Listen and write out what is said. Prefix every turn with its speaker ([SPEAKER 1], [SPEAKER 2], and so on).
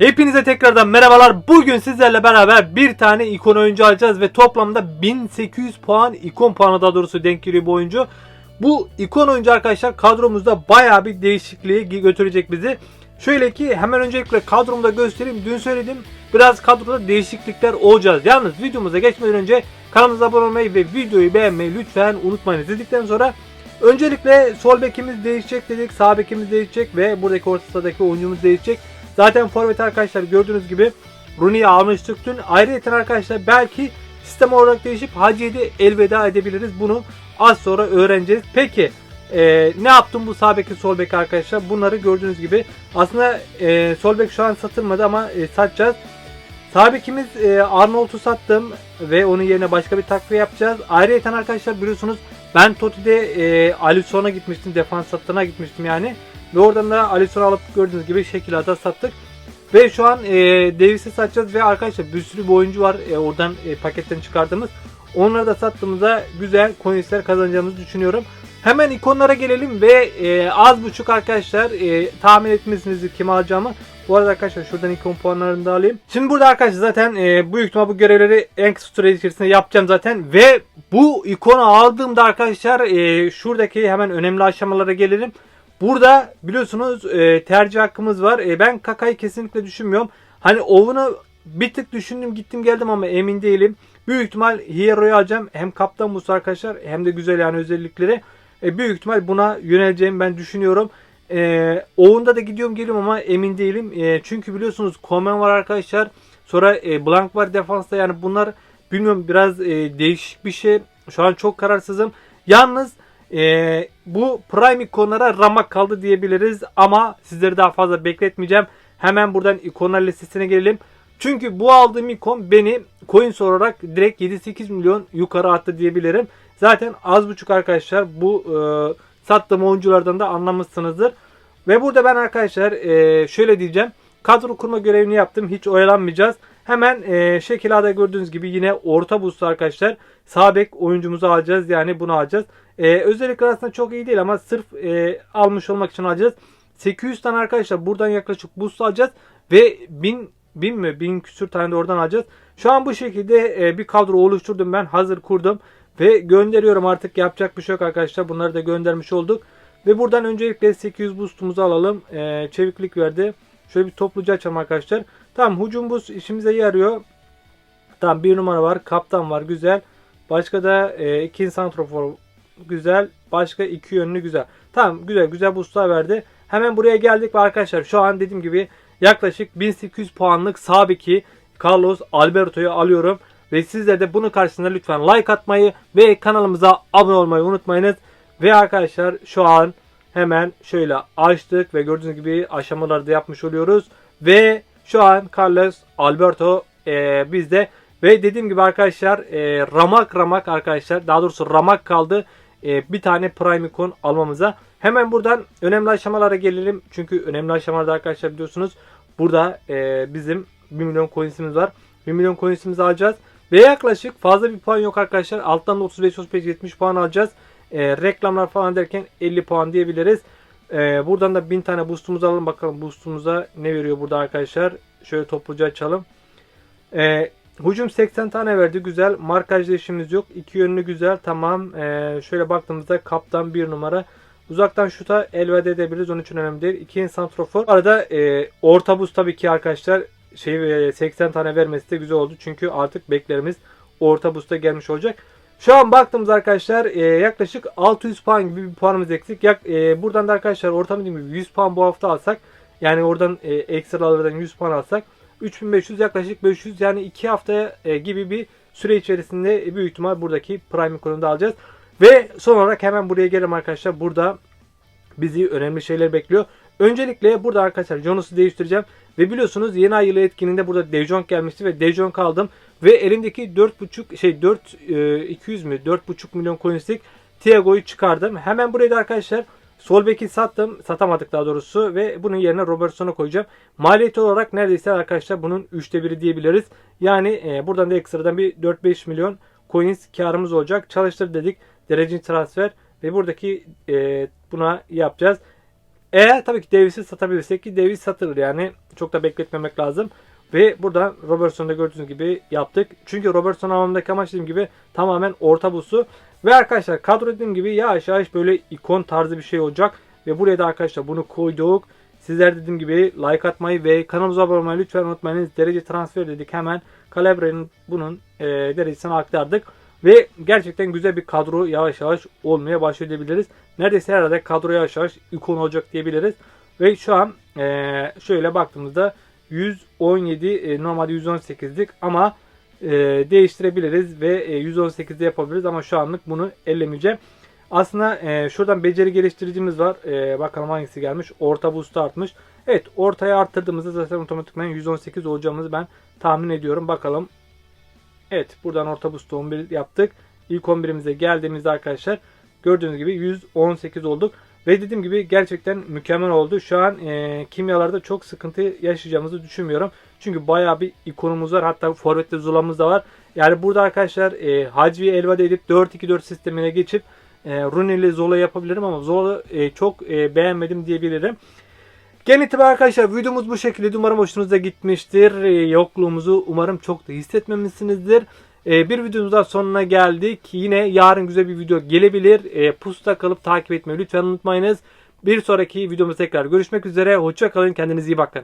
[SPEAKER 1] Hepinize tekrardan merhabalar. Bugün sizlerle beraber bir tane ikon oyuncu alacağız ve toplamda 1800 puan ikon puanı daha doğrusu denk geliyor bu oyuncu. Bu ikon oyuncu arkadaşlar kadromuzda bayağı bir değişikliğe götürecek bizi. Şöyle ki hemen öncelikle kadromu da göstereyim. Dün söyledim biraz kadroda değişiklikler olacağız. Yalnız videomuza geçmeden önce kanalımıza abone olmayı ve videoyu beğenmeyi lütfen unutmayın. İzledikten sonra öncelikle sol bekimiz değişecek dedik. Sağ bekimiz değişecek ve buradaki orta sahadaki oyuncumuz değişecek. Zaten forvet arkadaşlar gördüğünüz gibi Rooney'i almıştık dün. Ayrıca arkadaşlar belki sistem olarak değişip Hacı'ya elveda edebiliriz. Bunu az sonra öğreneceğiz. Peki e, ne yaptım bu sağ beki sol beki arkadaşlar? Bunları gördüğünüz gibi aslında e, sol bek şu an satılmadı ama e, satacağız. Sağ bekimiz e, Arnold'u sattım ve onun yerine başka bir takviye yapacağız. Ayrıca arkadaşlar biliyorsunuz ben Toti'de e, Alisson'a gitmiştim. Defans hattına gitmiştim yani. Ve oradan da Alisson'u alıp gördüğünüz gibi şekilde sattık. Ve şu an e, Davis'i satacağız ve arkadaşlar bir sürü bir oyuncu var e, oradan e, paketten çıkardığımız. Onları da sattığımızda güzel coinsler kazanacağımızı düşünüyorum. Hemen ikonlara gelelim ve e, az buçuk arkadaşlar e, tahmin etmişsinizdir kim alacağımı. Bu arada arkadaşlar şuradan ikon puanlarını da alayım. Şimdi burada arkadaşlar zaten e, büyük ihtimal bu görevleri en kısa süre içerisinde yapacağım zaten. Ve bu ikonu aldığımda arkadaşlar e, şuradaki hemen önemli aşamalara gelelim. Burada biliyorsunuz e, tercih hakkımız var. E, ben Kaka'yı kesinlikle düşünmüyorum. Hani Owen'ı bir tık düşündüm gittim geldim ama emin değilim. Büyük ihtimal Hiero'yu alacağım. Hem kaptan bu arkadaşlar hem de güzel yani özellikleri. E, büyük ihtimal buna yöneleceğim ben düşünüyorum. E, Owen'da da gidiyorum geliyorum ama emin değilim. E, çünkü biliyorsunuz Komen var arkadaşlar. Sonra e, Blank var defansta yani bunlar bilmiyorum biraz e, değişik bir şey. Şu an çok kararsızım. Yalnız e, bu Prime ikonlara ramak kaldı diyebiliriz ama sizleri daha fazla bekletmeyeceğim. Hemen buradan ikonlar listesine gelelim. Çünkü bu aldığım ikon beni coins olarak direkt 7-8 milyon yukarı attı diyebilirim. Zaten az buçuk arkadaşlar bu e, sattığım oyunculardan da anlamışsınızdır. Ve burada ben arkadaşlar e, şöyle diyeceğim. Kadro kurma görevini yaptım. Hiç oyalanmayacağız. Hemen e, şekil A'da gördüğünüz gibi yine orta boost'u arkadaşlar. Sağ bek oyuncumuzu alacağız. Yani bunu alacağız. E, özellikle aslında çok iyi değil ama sırf e, almış olmak için alacağız. 800 tane arkadaşlar buradan yaklaşık boost alacağız. Ve 1000 1000 mi 1000 küsür tane de oradan alacağız. Şu an bu şekilde e, bir kadro oluşturdum ben. Hazır kurdum. Ve gönderiyorum artık yapacak bir şey yok arkadaşlar. Bunları da göndermiş olduk. Ve buradan öncelikle 800 boostumuzu alalım. E, çeviklik verdi. Şöyle bir topluca açalım arkadaşlar. Tamam hücum boost işimize yarıyor. Tamam bir numara var. Kaptan var. Güzel. Başka da e, iki santrofor güzel. Başka iki yönlü güzel. Tamam güzel. Güzel boostlar verdi. Hemen buraya geldik ve arkadaşlar şu an dediğim gibi yaklaşık 1800 puanlık sağ beki Carlos Alberto'yu alıyorum. Ve sizler de bunun karşısında lütfen like atmayı ve kanalımıza abone olmayı unutmayınız. Ve arkadaşlar şu an hemen şöyle açtık ve gördüğünüz gibi aşamaları da yapmış oluyoruz. Ve şu an Carlos Alberto e, bizde. Ve dediğim gibi arkadaşlar e, ramak ramak arkadaşlar daha doğrusu ramak kaldı e, bir tane prime icon almamıza. Hemen buradan önemli aşamalara gelelim. Çünkü önemli aşamalarda arkadaşlar biliyorsunuz burada e, bizim 1 milyon coinsimiz var. 1 milyon coinsimizi alacağız. Ve yaklaşık fazla bir puan yok arkadaşlar. Alttan da 35, 35, 70 puan alacağız. E, reklamlar falan derken 50 puan diyebiliriz. E, buradan da 1000 tane boostumuzu alalım. Bakalım boostumuza ne veriyor burada arkadaşlar. Şöyle topluca açalım. E, hücum 80 tane verdi. Güzel. Markajda işimiz yok. İki yönlü güzel. Tamam. E, şöyle baktığımızda kaptan 1 numara. Uzaktan şuta elveda edebiliriz. Onun için önemli değil. 2 santrofor. Bu arada e, orta boost tabii ki arkadaşlar şey 80 tane vermesi de güzel oldu. Çünkü artık beklerimiz orta boost'a gelmiş olacak. Şu an baktığımız arkadaşlar e, yaklaşık 600 puan gibi bir puanımız eksik. Yak, e, buradan da arkadaşlar ortam gibi 100 puan bu hafta alsak yani oradan e, ekstralardan 100 puan alsak 3500 yaklaşık 500 yani 2 hafta e, gibi bir süre içerisinde e, büyük ihtimal buradaki prime konumda alacağız. Ve son olarak hemen buraya gelelim arkadaşlar. Burada bizi önemli şeyler bekliyor. Öncelikle burada arkadaşlar Jonas'ı değiştireceğim. Ve biliyorsunuz yeni ay yılı etkinliğinde burada Dejong gelmişti ve Dejong aldım. Ve elimdeki 4.5 şey 4 e, 200 mü 4.5 milyon coinslik Thiago'yu çıkardım. Hemen buraya da arkadaşlar sol beki sattım. Satamadık daha doğrusu ve bunun yerine Robertson'u koyacağım. Maliyet olarak neredeyse arkadaşlar bunun 3'te biri diyebiliriz. Yani e, buradan da ekstradan bir 4-5 milyon coins karımız olacak. Çalıştır dedik. Dereceli transfer ve buradaki e, buna yapacağız. Eğer tabii ki Davis'i satabilirsek ki Davis satılır yani çok da bekletmemek lazım. Ve burada Robertson'da gördüğünüz gibi yaptık. Çünkü Robertson almamdaki amaç dediğim gibi tamamen orta busu. Ve arkadaşlar kadro dediğim gibi yavaş yavaş böyle ikon tarzı bir şey olacak. Ve buraya da arkadaşlar bunu koyduk. Sizler dediğim gibi like atmayı ve kanalımıza abone olmayı lütfen unutmayınız. Derece transfer dedik hemen. Calabre'nin bunun e, derecesini aktardık. Ve gerçekten güzel bir kadro yavaş yavaş olmaya başlayabiliriz. Neredeyse herhalde kadro yavaş yavaş ikon olacak diyebiliriz. Ve şu an e, şöyle baktığımızda 117 e, normalde 118'lik ama e, değiştirebiliriz ve e, 118'de yapabiliriz ama şu anlık bunu ellemeyeceğim. Aslında e, şuradan beceri geliştiricimiz var. E, bakalım hangisi gelmiş. Orta boost artmış. Evet ortaya arttırdığımızda zaten otomatikman 118 olacağımızı ben tahmin ediyorum. Bakalım. Evet buradan orta boost 11 yaptık. İlk 11'imize geldiğimizde arkadaşlar gördüğünüz gibi 118 olduk. Ve dediğim gibi gerçekten mükemmel oldu. Şu an e, kimyalarda çok sıkıntı yaşayacağımızı düşünmüyorum. Çünkü bayağı bir ikonumuz var. Hatta forvette zulamız da var. Yani burada arkadaşlar e, Hacvi'yi elveda edip 4-2-4 sistemine geçip e, Rooney ile Zola yapabilirim ama Zola e, çok e, beğenmedim diyebilirim. Genel itibariyle arkadaşlar videomuz bu şekilde. Umarım hoşunuza gitmiştir. E, yokluğumuzu umarım çok da hissetmemişsinizdir. E, bir videomuz daha sonuna geldik. Yine yarın güzel bir video gelebilir. E, pusuda kalıp takip etmeyi lütfen unutmayınız. Bir sonraki videomuzda tekrar görüşmek üzere. Hoşça kalın. Kendinize iyi bakın.